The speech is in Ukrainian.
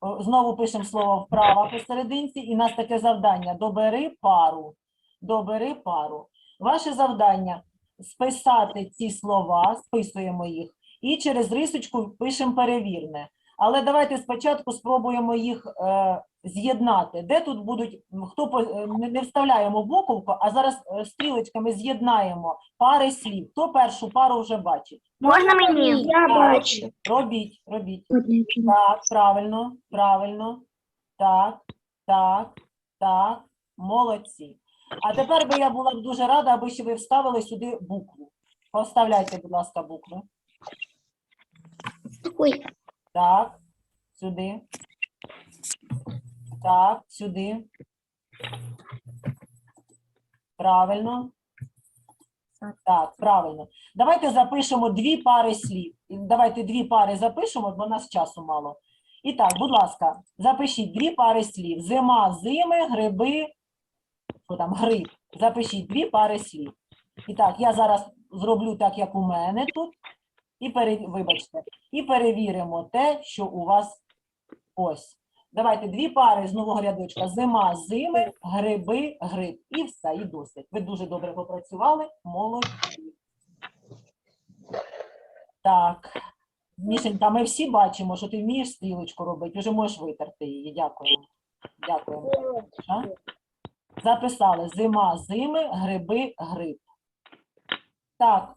О, Знову пишемо слово вправа посерединці, і у нас таке завдання: добери пару. Добери пару. Ваше завдання списати ці слова, списуємо їх, і через рисочку пишемо перевірне. Але давайте спочатку спробуємо їх е, з'єднати. Де тут будуть, хто е, не, вставляємо буковку, а зараз е, стрілочками з'єднаємо пари слів. Хто першу пару вже бачить? Можна мені? Я бачу. Робіть, робіть. Так, правильно, правильно. Так, так, так. Молодці. А тепер би я була б дуже рада, аби ще ви вставили сюди букву. Поставляйте, будь ласка, букви. Ой, Так, сюди. Так, сюди. Правильно. Так, правильно. Давайте запишемо дві пари слів. Давайте дві пари запишемо, бо нас часу мало. І так, будь ласка, запишіть дві пари слів. Зима, зими, гриби, що там, гриб. Запишіть дві пари слів. І так, я зараз зроблю так, як у мене тут. І пере... вибачте, і перевіримо те, що у вас ось. Давайте дві пари з нового рядочка. Зима, зими, гриби, гриб. І все, і досить. Ви дуже добре попрацювали. Молодці. Так. Мішенька, ми всі бачимо, що ти вмієш стрілочку робити. Вже можеш витерти її. Дякуємо. Дякуємо. А? Записали зима, зими, гриби, гриб. Так,